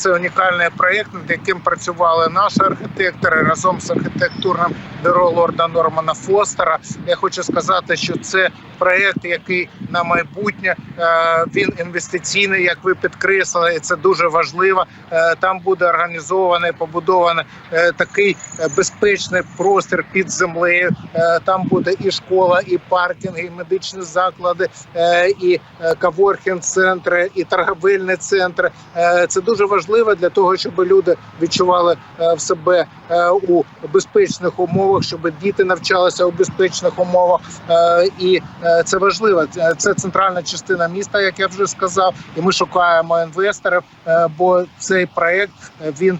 це унікальний проєкт, над яким працювали наші архітектори разом з архітектурним бюро лорда Нормана Фостера. Я хочу сказати, що це проєкт, який на майбутнє е, він інвестиційний, як ви підкреслили, і це дуже важливо. Е, Там буде організований, побудований е, такий безпечний простір під землею. Там буде і школа, і паркінги, і медичні заклади, і каворкінг центри, і торговельні центри. Це дуже важливо для того, щоб люди відчували е, в себе е, у безпечних умовах, щоб діти навчалися у безпечних умовах. Е, І це важливо. Це- Це центральна частина міста, як я вже сказав. І ми шукаємо інвесторів, бо цей проект він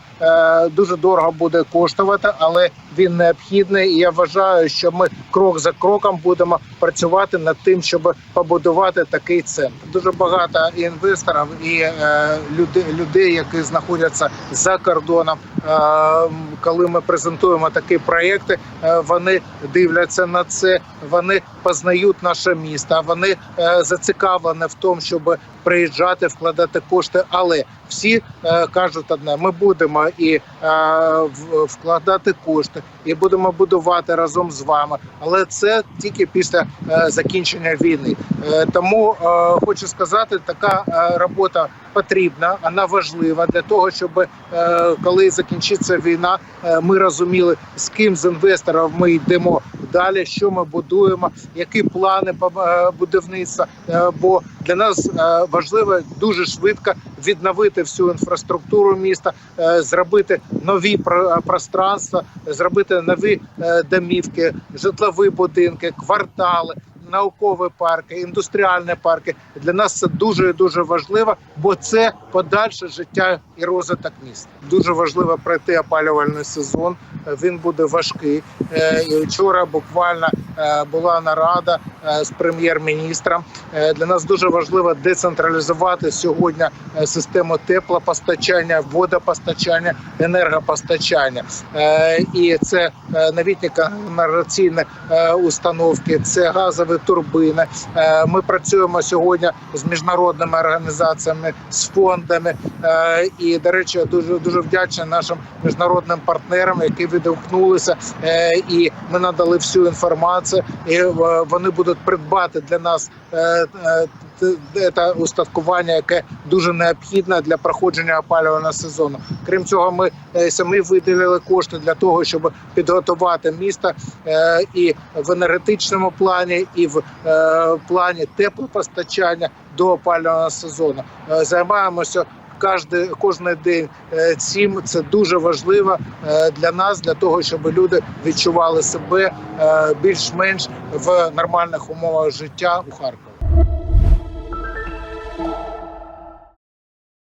дуже дорого буде коштувати, але він необхідний. І я вважаю, що ми крок за кроком будемо працювати над тим, щоб побудувати такий центр. Дуже багато інвесторів і людей, які знаходяться за кордоном. Коли ми презентуємо такі проекти, е, вони дивляться на це, вони познають наше місто. Вони е, зацікавлені в тому, щоб приїжджати, вкладати кошти. Але всі е, кажуть одне: ми будемо і вкладати кошти, і будемо будувати разом з вами. Але це тільки після закінчення війни. Тому хочу сказати, така робота потрібна, вона важлива для того, щоб коли закінчиться війна, е, ми розуміли, з ким з інвесторів ми йдемо далі, що ми будуємо, які плани е, будівництва. Е, Бо для нас важливо дуже швидко відновити всю інфраструктуру міста, зробити нові про- пространства, зробити нові домівки, житлові будинки, квартали. Наукові парки, індустріальні парки для нас це дуже дуже важливо, бо це подальше життя і розвиток міста. Дуже важливо пройти опалювальний сезон. Він буде важкий. Е, і Вчора буквально е, була нарада е, з прем'єр-міністром. Для нас дуже важливо децентралізувати сьогодні систему теплопостачання, водопостачання, енергопостачання. І це новітні конгломераційні е, установки, це газові турбини. Е, Ми працюємо сьогодні з міжнародними організаціями, з фондами. Е, І, до речі, я дуже дуже вдячний нашим міжнародним партнерам, які відгукнулися, е, і ми надали всю інформацію. І вони будуть придбати для нас це устаткування, яке дуже необхідне для проходження опалювального сезону. Крім цього, ми самі виділили кошти для того, щоб підготувати місто і в енергетичному плані, і в е, плані теплопостачання до опалювального сезону. Е, Займаємося. Кожний, кожний день е, цим це дуже важливо для нас, для того, щоб люди відчували себе більш-менш в нормальних умовах життя у Харкові.